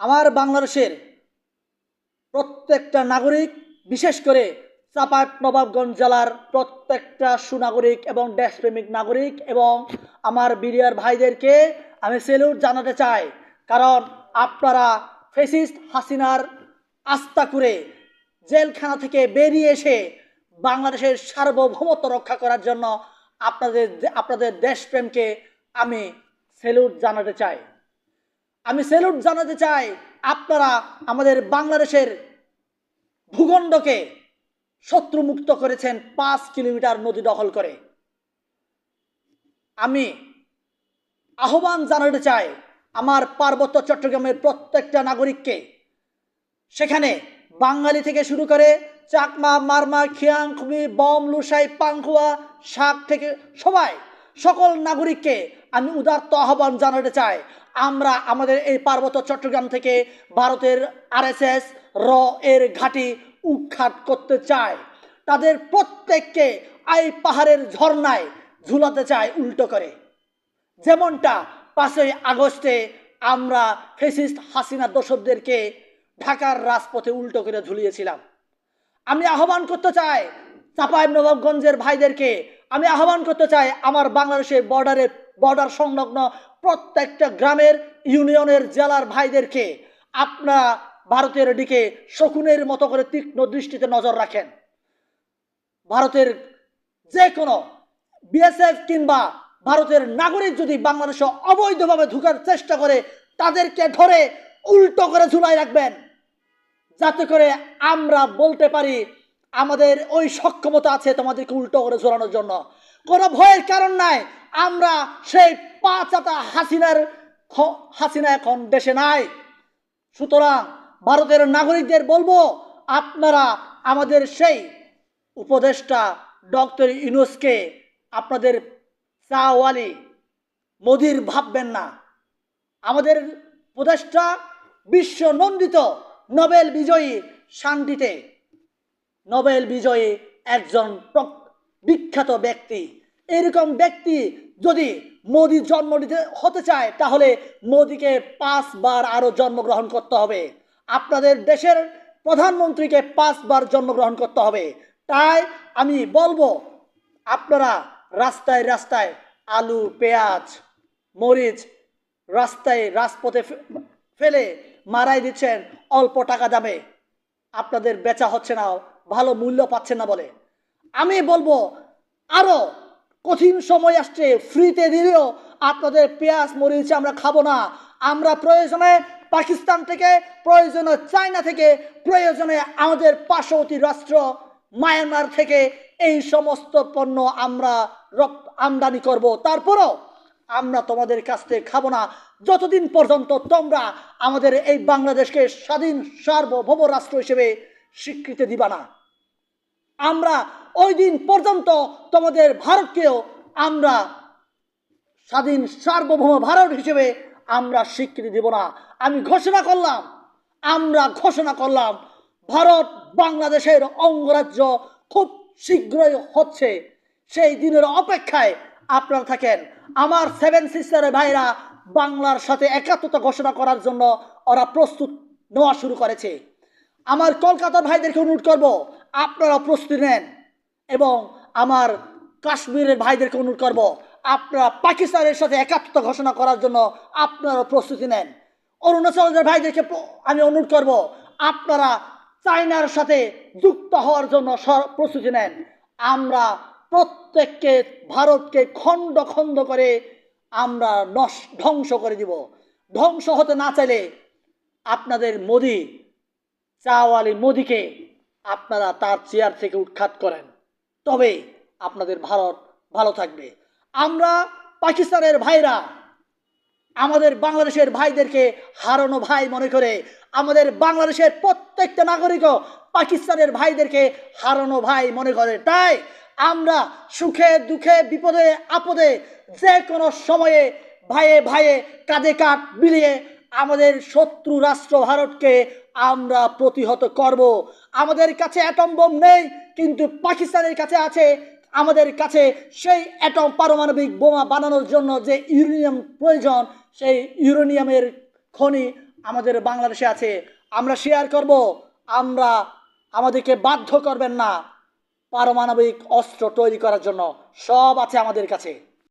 আমার বাংলাদেশের প্রত্যেকটা নাগরিক, বিশেষ করে চাপাই নবাবগঞ্জ জেলার প্রত্যেকটা সুনাগরিক এবং দেশপ্রেমিক নাগরিক এবং আমার বিরিয়ার ভাইদেরকে আমি সেলুট জানাতে চাই। কারণ আপনারা ফেসিস্ট হাসিনার আস্থা করে জেলখানা থেকে বেরিয়ে এসে বাংলাদেশের সার্বভৌমত্ব রক্ষা করার জন্য আপনাদের আপনাদের দেশপ্রেমকে আমি সেলুট জানাতে চাই। আমি সেলুট জানাতে চাই আপনারা আমাদের বাংলাদেশের ভূখণ্ডকে শত্রুমুক্ত করেছেন পাঁচ কিলোমিটার নদী দখল করে। আমি আহ্বান জানাতে চাই আমার পার্বত্য চট্টগ্রামের প্রত্যেকটা নাগরিককে, সেখানে বাঙালি থেকে শুরু করে চাকমা, মারমা খিয়াং খুমি বম, লুসাই, পাংখুয়া, শাক থেকে সবাই, সকল নাগরিককে আমি উদাত্ত আহ্বান জানাতে চাই। আমরা আমাদের এই পার্বত্য চট্টগ্রাম থেকে ভারতের আরএসএস, র এর ঘাঁটি উৎখাত করতে চাই তাদের প্রত্যেককে এই পাহাড়ের ঝর্ণায় ঝুলাতে চায় উল্টো করে। যেমনটা পাঁচই আগস্টে আমরা ফেসিস্ট হাসিনা দোসরদেরকে ঢাকার রাজপথে উল্টো করে ঝুলিয়েছিলাম। আমি আহ্বান করতে চাই চাপাই নবাবগঞ্জের ভাইদেরকে, আমি আহ্বান করতে চাই আমার বাংলাদেশের বর্ডারের বর্ডার সংলগ্ন প্রত্যেকটা গ্রামের, ইউনিয়নের জেলার ভাইদেরকে আপনারা ভারতের দিকে শকুনের মতো করে তীক্ষ্ণ দৃষ্টিতে নজর রাখেন। ভারতের যে কোনো বিএসএফ কিংবা ভারতের নাগরিক যদি বাংলাদেশে অবৈধভাবে ঢুকার চেষ্টা করে, তাদেরকে ধরে উল্টো করে ঝুলাই রাখবেন। যাতে করে আমরা বলতে পারি, আমাদের ওই সক্ষমতা আছে তোমাদেরকে উল্টো করে ঝোলানোর জন্য। কোনো ভয়ের কারণ নাই। আমরা সেই পাঁচাতা হাসিনার হাসিনা এখন দেশে নাই। সুতরাং ভারতের নাগরিকদের বলব, আপনারা আমাদের সেই উপদেষ্টা ডক্টর ইউনুসকে আপনাদের চাওয়ালি মোদির ভাববেন না। আমাদের উপদেষ্টা বিশ্ব নন্দিত নোবেল বিজয়ী শান্তিতে, নোবেল বিজয়ী একজন বিখ্যাত ব্যক্তি। এরকম ব্যক্তি যদি মোদি জন্ম নিতে হতে চায়, তাহলে মোদিকে পাঁচবার আরও জন্মগ্রহণ করতে হবে। আপনাদের দেশের প্রধানমন্ত্রীকে পাঁচবার জন্মগ্রহণ করতে হবে। তাই আমি বলব, আপনারা রাস্তায় রাস্তায় আলু, পেঁয়াজ, মরিচ রাস্তায় রাজপথে ফেলে মারাই দিচ্ছেন, অল্প টাকা দামে। আপনাদের বেচা হচ্ছে না, ভালো মূল্য পাচ্ছেন না বলে। আমি বলব আরও কঠিন সময় আসছে, ফ্রিতে দিলেও আপনাদের পেঁয়াজ, মরিচ আমরা খাব না। আমরা প্রয়োজনে পাকিস্তান থেকে, প্রয়োজনে চায়না থেকে, প্রয়োজনে আমাদের পার্শ্ববর্তী রাষ্ট্র মায়ানমার থেকে এই সমস্ত পণ্য আমরা রপ্ত আমদানি করব। তারপরও আমরা তোমাদের কাছ থেকে খাব না। যতদিন পর্যন্ত তোমরা আমাদের এই বাংলাদেশকে স্বাধীন সার্বভৌম রাষ্ট্র হিসেবে স্বীকৃতি দিবা না, আমরা ওই দিন পর্যন্ত তোমাদের ভারতকেও আমরা স্বাধীন সার্বভৌম ভারত হিসেবে আমরা স্বীকৃতি দেব না। আমি ঘোষণা করলাম, আমরা ঘোষণা করলাম, ভারত বাংলাদেশের অঙ্গরাজ্য খুব শীঘ্রই হচ্ছে। সেই দিনের অপেক্ষায় আপনারা থাকেন। আমার সেভেন সিস্টারের ভাইরা বাংলার সাথে একাত্মতা ঘোষণা করার জন্য ওরা প্রস্তুত নেওয়া শুরু করেছে। আমার কলকাতার ভাইদেরকে অনুরোধ করব আপনারা প্রস্তুতি নেন। এবং আমার কাশ্মীরের ভাইদেরকে অনুরোধ করব, আপনারা পাকিস্তানের সাথে একাত্মতা ঘোষণা করার জন্য আপনারা প্রস্তুতি নেন। অরুণাচলের ভাইদেরকে আমি অনুরোধ করব, আপনারা চায়নার সাথে যুক্ত হওয়ার জন্য প্রস্তুতি নেন। আমরা প্রত্যেককে, ভারতকে খণ্ড খণ্ড করে আমরা নস ধ্বংস করে দিব। ধ্বংস হতে না চাইলে আপনাদের মোদি, চাওয়ালি মোদিকে আপনারা তার চেয়ার থেকে উৎখাত করেন। তবে আপনাদের ভারত ভালো থাকবে। আমরা পাকিস্তানের ভাইরা, আমাদের বাংলাদেশের ভাইদেরকে হারানো ভাই মনে করে আমাদের বাংলাদেশের প্রত্যেকটা নাগরিকও পাকিস্তানের ভাইদেরকে হারানো ভাই মনে করে। তাই আমরা সুখে, দুঃখে, বিপদে, আপদে যে কোনো সময়ে ভাইয়ে ভাইয়ে কাঁধে কাঁধ মিলিয়ে আমাদের শত্রু রাষ্ট্র ভারতকে আমরা প্রতিহত করব। আমাদের কাছে অ্যাটম বোম নেই, কিন্তু পাকিস্তানের কাছে আছে। আমাদের কাছে সেই অ্যাটম পারমাণবিক বোমা বানানোর জন্য যে ইউরেনিয়াম প্রয়োজন, সেই ইউরেনিয়ামের খনি আমাদের বাংলাদেশে আছে। আমরা শেয়ার করব। আমরা আমাদেরকে বাধ্য করবেন না পারমাণবিক অস্ত্র তৈরি করার জন্য। সব আছে আমাদের কাছে।